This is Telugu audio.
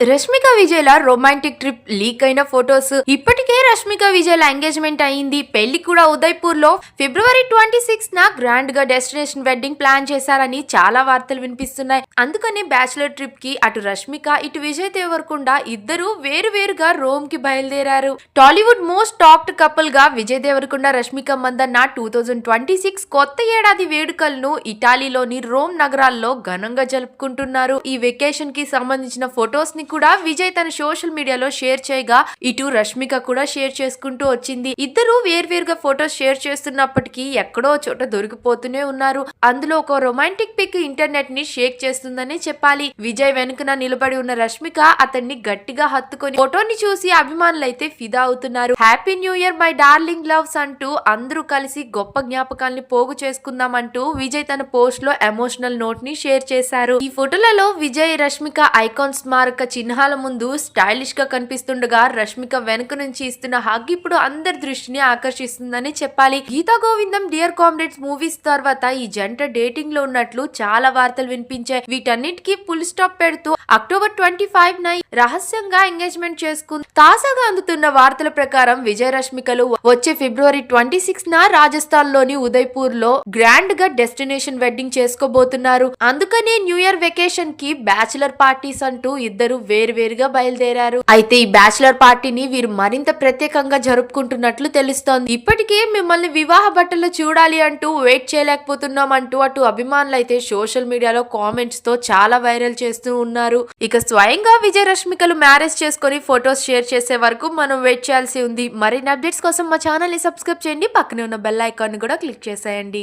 రష్మిక విజయ్ల రొమాంటిక్ ట్రిప్ లీక్ అయిన ఫొటోస్ ఇప్పటికీ రష్మిక విజయ్ల ఎంగేజ్మెంట్ అయింది. పెళ్ళి కూడా ఉదయ్పూర్లో. ఫిబ్రవరి ట్వంటీ సిక్స్ న గ్రాండ్గా డెస్టినేషన్ వెడ్డింగ్ ప్లాన్ చేశారని చాలా వార్తలు వినిపిస్తున్నాయి. అందుకని బ్యాచులర్ ట్రిప్కి అటు రష్మిక ఇటు విజయ్ దేవరకొండ ఇద్దరు వేరు వేరుగా రోమ్కి బయలుదేరారు. Tollywood most topped కపుల్గా Vijay Deverakonda Rashmika Mandanna two thousand twenty six కొత్త ఏడాది వేడుకలను ఇటాలీలోని రోమ్ నగరాల్లో ఘనంగా జరుపుకుంటున్నారు. ఈ వెకేషన్కి సంబంధించిన ఫొటోస్ని కూడా విజయ్ తన సోషల్ మీడియాలో షేర్ చేయగా ఇటు రష్మిక కూడా షేర్ చేసుకుంటూ వచ్చింది. ఇద్దరు వేర్వేరుగా ఫొటోస్ షేర్ చేస్తున్నప్పటికీ ఎక్కడో చోట దొరికిపోతూనే ఉన్నారు. అందులో ఒక రొమాంటిక్ పిక్ ఇంటర్నెట్ని షేక్ చేస్తుందని చెప్పాలి. విజయ్ వెనుకన నిలబడి ఉన్న రష్మిక అతన్ని గట్టిగా హత్తుకొని ఫోటోని చూసి అభిమానులైతే ఫిదా అవుతున్నారు. Happy new year my darling loves అంటూ అందరూ కలిసి గొప్ప జ్ఞాపకాల్ని పోగు చేసుకుందామంటూ విజయ్ తన పోస్ట్లో ఎమోషనల్ నోట్ని షేర్ చేశారు. ఈ ఫోటోలలో విజయ్ రష్మిక ఐకాన్ స్మారక చిహ్నాల ముందు స్టైలిష్గా కనిపిస్తుండగా రష్మిక వెనుక నుంచి ఇస్తున్న హగ్ ఇప్పుడు అందరి దృష్టిని ఆకర్షిస్తుందని చెప్పాలి. Geetha Govindam dear comrades movies తర్వాత ఈ జంట డేటింగ్లో ఉన్నట్లు చాలా వార్తలు వినిపించాయి. వీటన్నిటికీ ఫుల్ స్టాప్ పెడుతూ అక్టోబర్ ట్వంటీ ఫైవ్ నై రహస్యంగా ఎంగేజ్మెంట్ చేసుకుంది. తాజాగా అందుతున్న వార్తల ప్రకారం విజయ రష్మికలు వచ్చే ఫిబ్రవరి ట్వంటీ సిక్స్ న రాజస్థాన్లోని ఉదయ్పూర్లో గ్రాండ్గా డెస్టినేషన్ వెడ్డింగ్ చేసుకోబోతున్నారు. అందుకనే న్యూ ఇయర్ వెకేషన్కి బ్యాచులర్ పార్టీస్ అంటూ ఇద్దరు వేరువేరుగా బయలుదేరారు. అయితే ఈ బ్యాచులర్ పార్టీని వీరు మరింత ప్రత్యేకంగా జరుపుకుంటున్నట్లు తెలుస్తోంది. ఇప్పటికే మిమ్మల్ని వివాహ బట్టలు చూడాలి అంటూ వెయిట్ చేయలేకపోతున్నాం అంటూ అటు అభిమానులు అయితే సోషల్ మీడియాలో కామెంట్స్తో చాలా వైరల్ చేస్తూ ఉన్నారు. ఇక స్వయంగా విజయ రష్మికలు మ్యారేజ్ చేసుకొని ఫొటోస్ షేర్ చేసే వరకు మనం వెయిట్ చేయాల్సి ఉంది. మరిన్ని అప్డేట్స్ కోసం మా ఛానల్ని సబ్స్క్రైబ్ చేయండి. పక్కనే ఉన్న బెల్ ఐకాన్ని కూడా క్లిక్ చేసేయండి.